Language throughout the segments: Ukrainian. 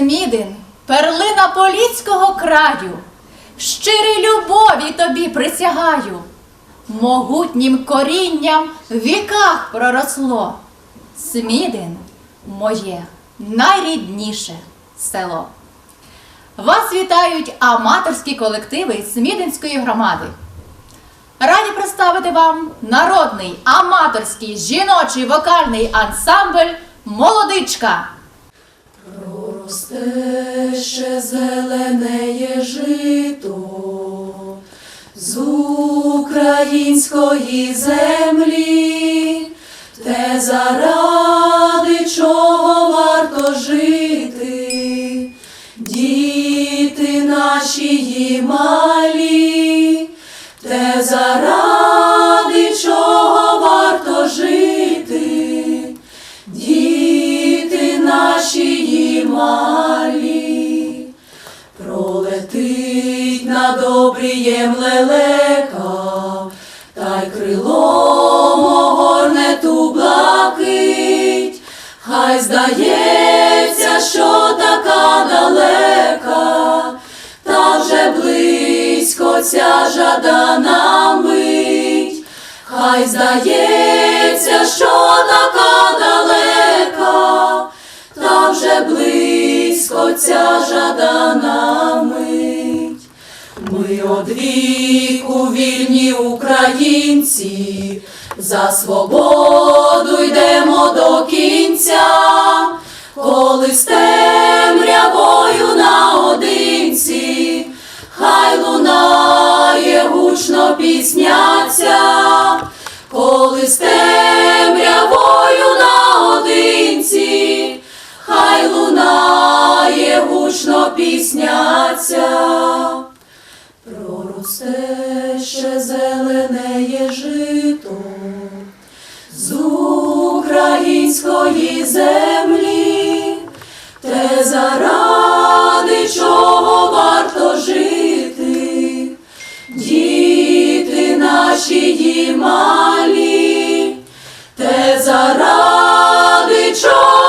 Смідин, перлина поліцького краю, щирій любові тобі присягаю, могутнім корінням в віках проросло. Смідин моє найрідніше село. Вас вітають аматорські колективи Смідинської громади. Раді представити вам народний аматорський жіночий вокальний ансамбль Молодичка. Росте ще зеленеє жито з української землі, те заради чого варто жити, діти наші малі, те заради обрієм лелека, та й крилом огорне ту блакить, хай здається, що така далека, та вже близько ця жадана мить. Хай здається, що така далека, та вже близько ця жадана мить. Одвіку вільні українці, за свободу йдемо до кінця, коли з темрявою наодинці, хай лунає гучно пісняця, коли з темрявою наодинці, хай лунає гучно пісняця. Проросте ще зеленеє жито з української землі, те заради чого варто жити, діти наші ї малі, те заради чого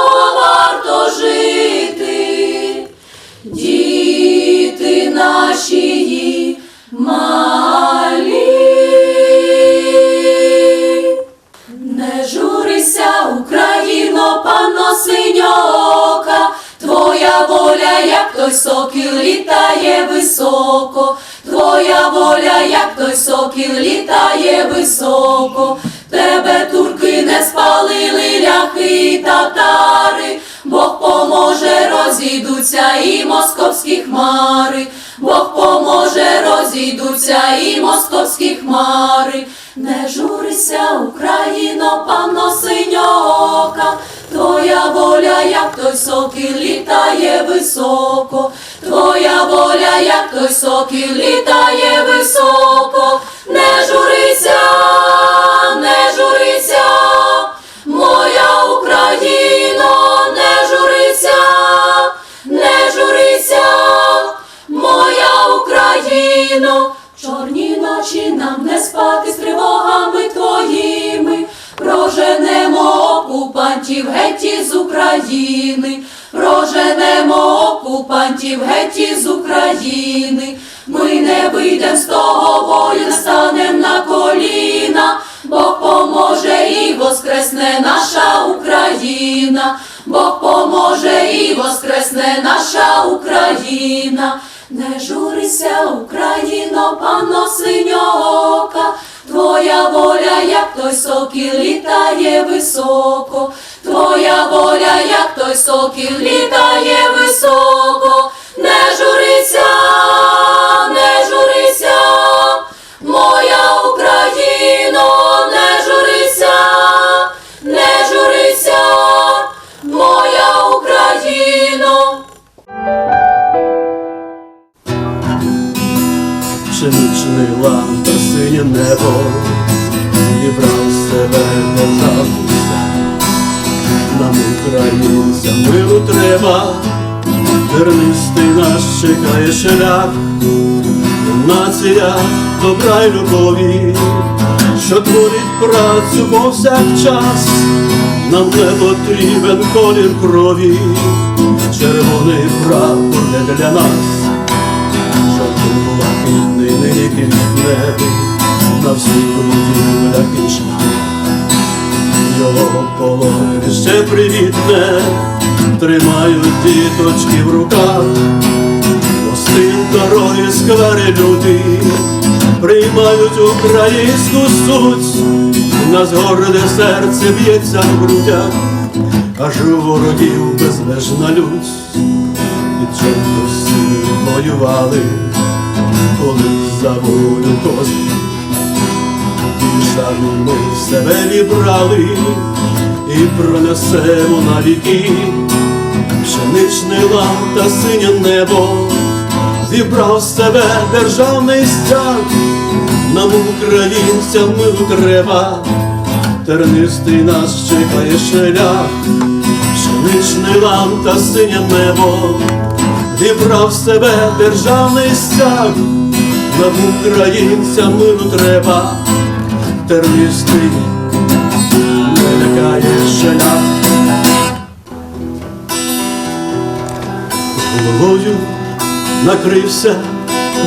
той сокіл літає високо, твоя воля, як той сокіл літає високо, тебе турки не спалили ляхи татари, Бог поможе, розійдуться і московські хмари, Бог поможе, розійдуться і московські хмари. Не журися, Україно, панно синьока, твоя воля, як той сокіл літає високо, твоя воля, як той сокіл літає високо, не журися, не журися, моя Україно, не журися, не журися, моя Україно, чорні ночі нам не спати з тривогами твоїми, проженемо окупантів геть із України, проженемо окупантів геть із України. Ми не вийдем з того бою, не станем на коліна, Бог поможе і воскресне наша Україна, Бог поможе і воскресне наша Україна. Не журися, Україно, панно синьока, твоя воля, як той сокіл літає високо, твоя воля, як той сокіл літає високо, не журися, нація добра й любові, що творить працю повсякчас, нам не потрібен колір крові, червоний прапор не для нас, жовто-блакитний нині квітневий, на всій будівлях шляхах. Його полонище привітне, тримають діточки в руках, дороги, сквери люди приймають українську суть, у нас горде серце б'ється в грудях, аж у ворогів безмежна лють, і чорносі воювали, коли за волю. Ті шану ми в себе вібрали і пронесемо на віки. Пшеничний лам та синє небо, зібрав з себе державний стяг, нам українцям милу треба, тернистий нас чекає шлях, пшеничний лам та синє небо, зібрав з себе державний стяг, нам українцям милу треба, тернистий не лякає шлях. головою накрився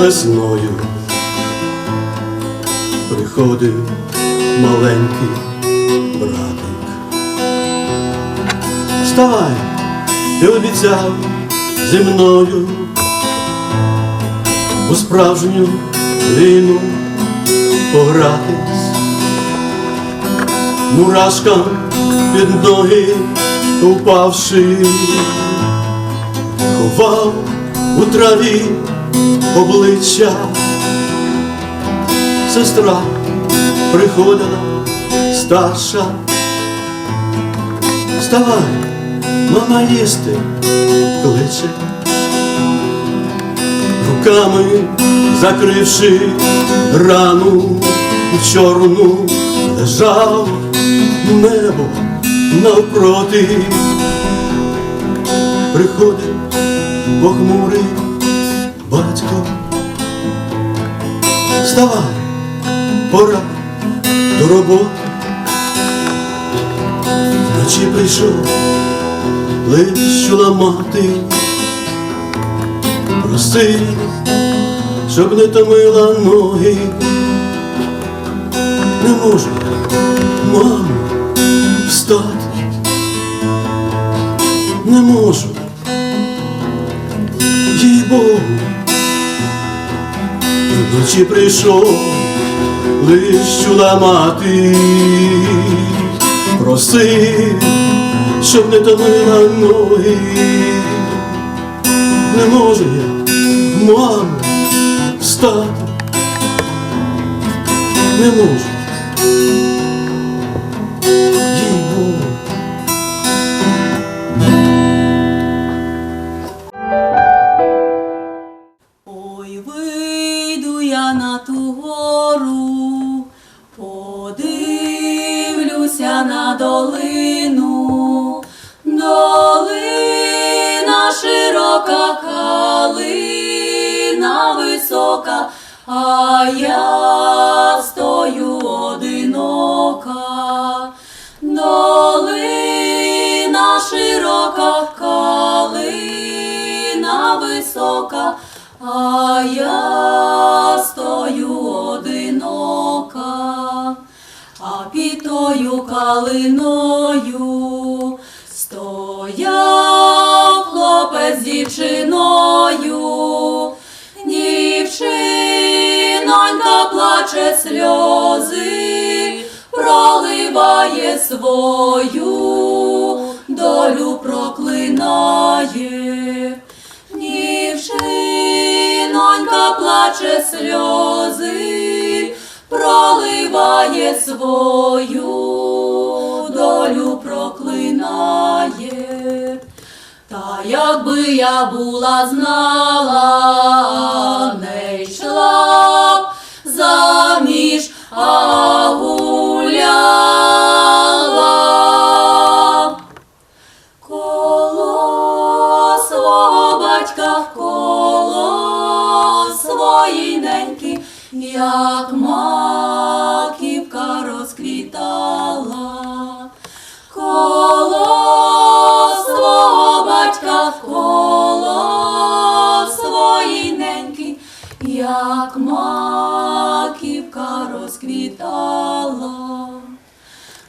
весною. Приходив маленький братик. Вставай, ти обіцяв зі мною у справжню війну погратись. Мурашкам під ноги упавши ховав у траві обличчя. Сестра приходила старша. Вставай, мама їсти кличе, руками закривши рану чорну, лежав небо навпроти приходить похмурий батько. Вставай, пора до роботи. Вночі прийшов лищу ламати, проси, щоб не томила ноги. Не можу, мамо, встати не можу. Їй вночі прийшов лищу ламати, просив, щоб не томила ноги. Не можу я, мамо, встати, не можу. Висока, а я стою одинока, а під тою калиною стояв хлопець дівчиною, дівчинонька плаче сльози, проливає свою долю проклинає. Дівчинонька плаче сльози, проливає свою долю проклинає. Та якби я була знала, не йшла б заміж, а гуляла. як маківка розквітала, коло свого батька коло своїй неньки, як маківка розквітала,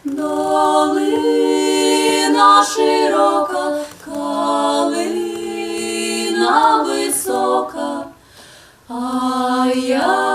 долина широка. Калина висока, а я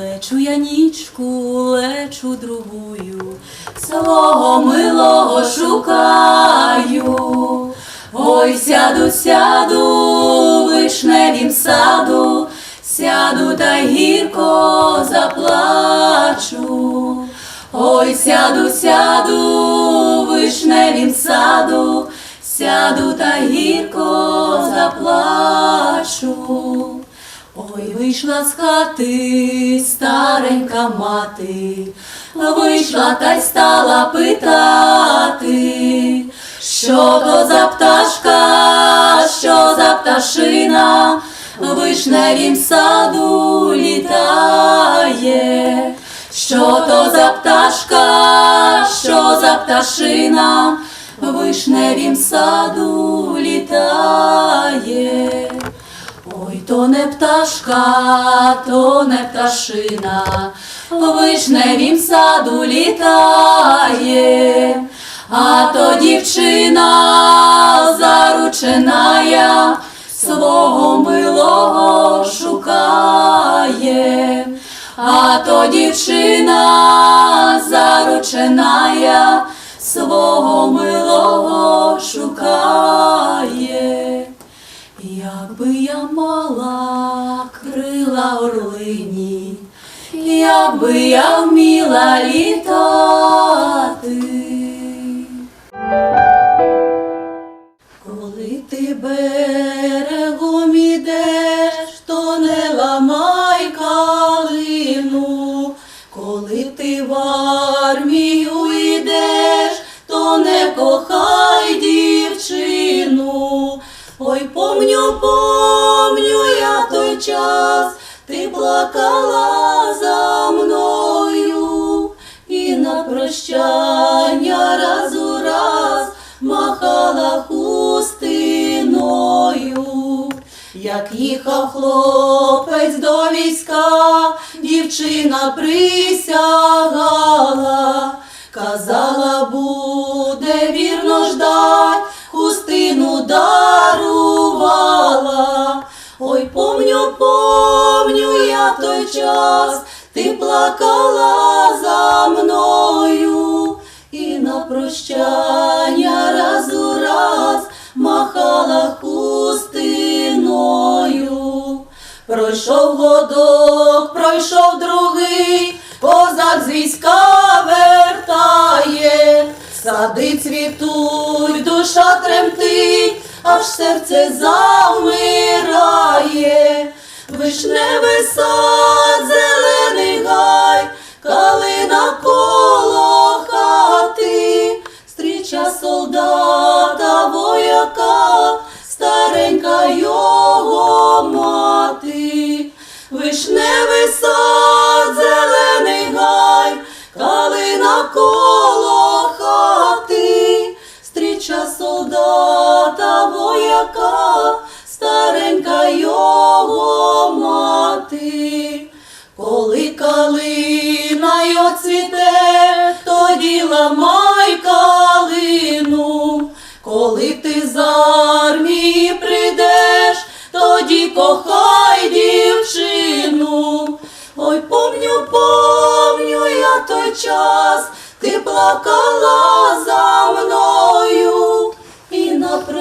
Лечу я нічку, лечу другую, свого милого шукаю. Ой, сяду, сяду вишневім саду, сяду та гірко заплачу. Ой, сяду, сяду вишневім саду, сяду та гірко заплачу. Ой, вийшла з хати старенька мати, вийшла та й стала питати, що то за пташка, що за пташина, вишневім саду літає, що то за пташка, що за пташина, вишневім саду літає. Не пташка, то не пташина, в вишневім саду літає, а то дівчина зарученая свого милого шукає, а то дівчина зарученая свого милого шукає. Мала крила орлині, якби я вміла літати. Коли ти берегом ідеш, то не ламай калину, коли ти в армію йдеш, то не кохай дівчину. Ой, помню, помню я той час, ти плакала за мною, і на прощання раз у раз махала хустиною. Як їхав хлопець до війська, дівчина присягала, казала, буде вірно ждать, дарувала. Ой, помню, помню я той час, ти плакала за мною, і на прощання раз у раз махала хустиною. Пройшов годок, пройшов другий, козак з війська вертає, сади цвітуть, душа тремтить, аж серце завмирає, вишневий сад, зелений гай, калина коло хати, стріча солдата вояка, старенька його мати, вишневий сад, зелений гай, калина коло солдата вояка, старенька його мати. Коли калина й оцвіте, тоді ламай калину. Коли ти з армії прийдеш, тоді кохай дівчину. Ой, помню, помню я той час, ти плакала за мною,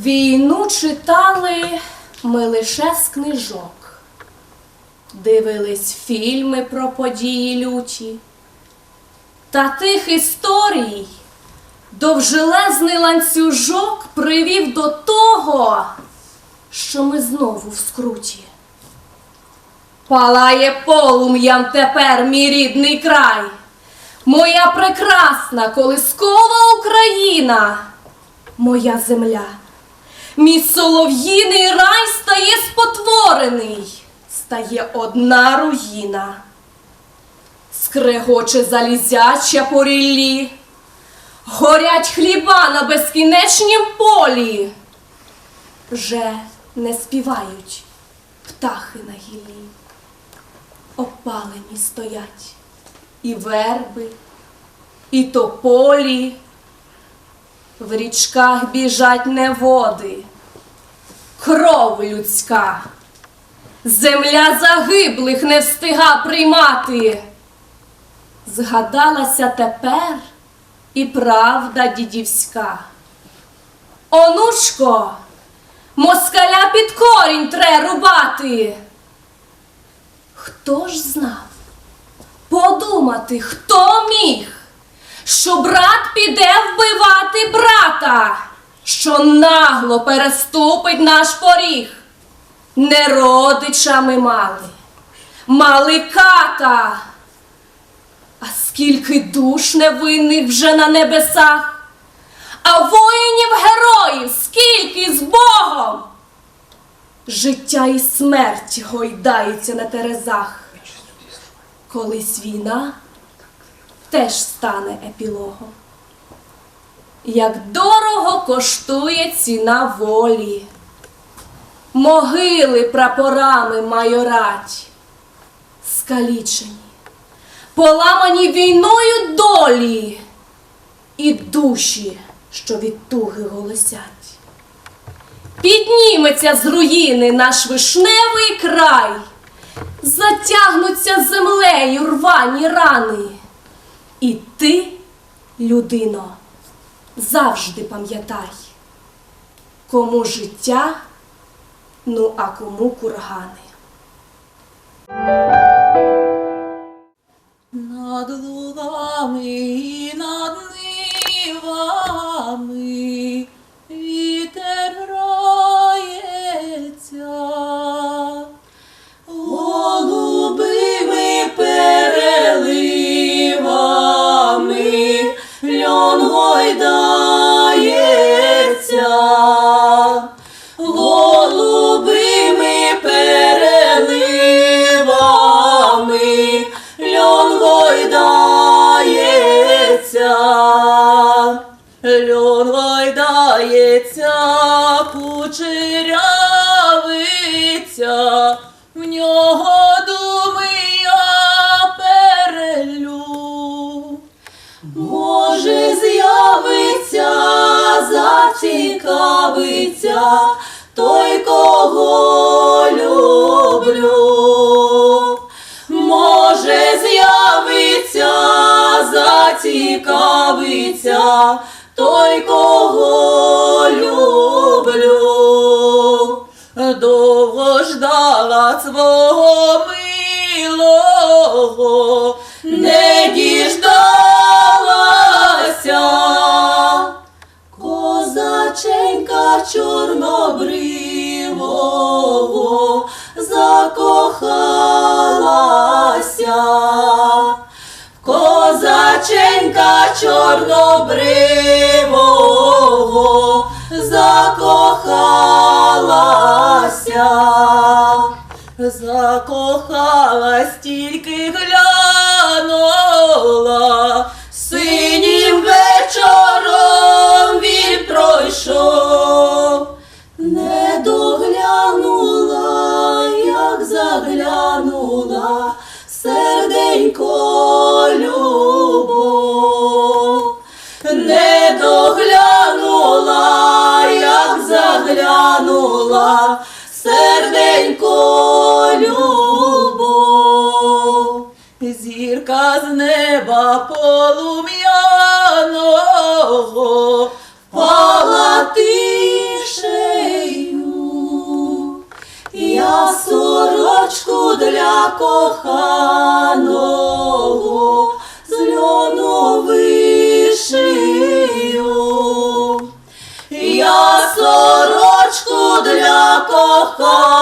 Війну читали ми лише з книжок, дивились фільми про події люті. Та тих історій довжелезний ланцюжок привів до того, що ми знову в скруті. Палає полум'ям тепер мій рідний край, моя прекрасна колискова Україна, моя земля. Мій солов'їний рай стає спотворений, стає одна руїна. Скрегоче залізяча по ріллі, горять хліба на безкінечнім полі. Вже не співають птахи на гіллі, опалені стоять і верби, і тополі. В річках біжать неводи, кров людська, земля загиблих не встига приймати. Згадалася тепер і правда дідівська. Онучко, москаля під корінь тре рубати. Хто ж знав? Подумати, хто міг? Що брат піде вбивати брата, що нагло переступить наш поріг. Не родича ми мали, мали ката. А скільки душ невинних вже на небесах, а воїнів героїв скільки з Богом. Життя і смерть гойдаються на терезах. Колись війна теж стане епілогом. Як дорого коштує ціна волі, могили прапорами майорать, скалічені, поламані війною долі і душі, що від туги голосять. Підніметься з руїни наш вишневий край, затягнуться землею рвані рани. І ти, людино, завжди пам'ятай, кому життя, ну а кому кургани. Над лугами зацікавиться той, кого люблю. Довго ждала свого милого, не діждалася. Козаченька чорнобривого закохалася. Козаченька чорнобривого закохалася. Закохалась тільки глянула, минула серденько любов, зірка з неба полум'яного пала тишею, я сорочку для коханого з для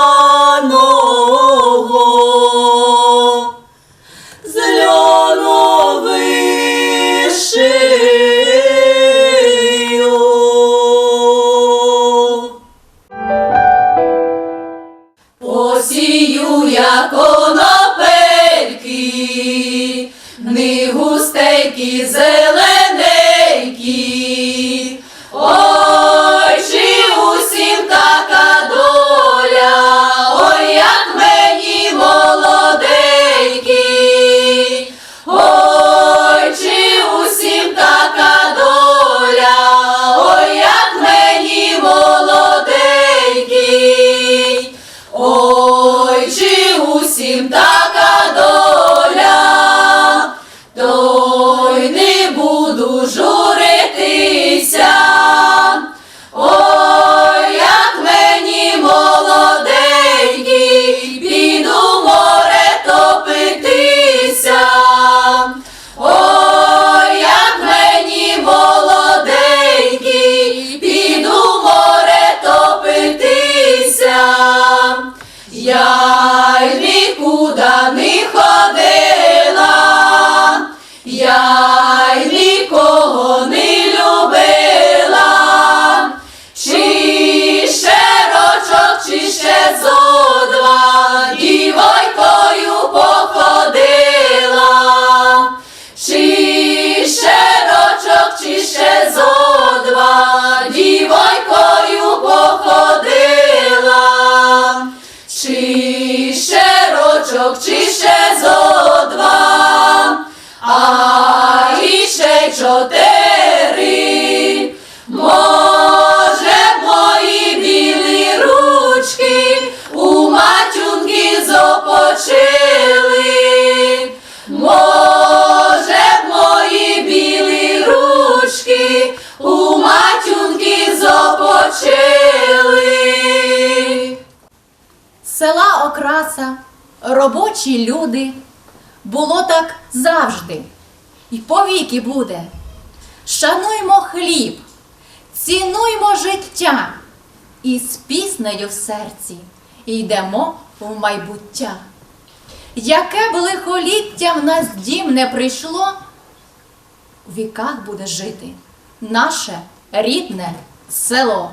й не ходила, я й нікого не любила, чи ще рочок, чи ще зо два дівойкою походила, чи ще рочок, чи ще зо два рочок, чи ще зо два, а іще чотири. Може, мої білі ручки у матюнки зопочили. Може, мої білі ручки у матюнки зопочили. Села Окраса, робочі люди. Було так завжди. І повіки буде. Шануймо хліб, цінуймо життя. І з піснею в серці йдемо в майбуття. Яке б лихоліття в нас дім не прийшло, у віках буде жити наше рідне село.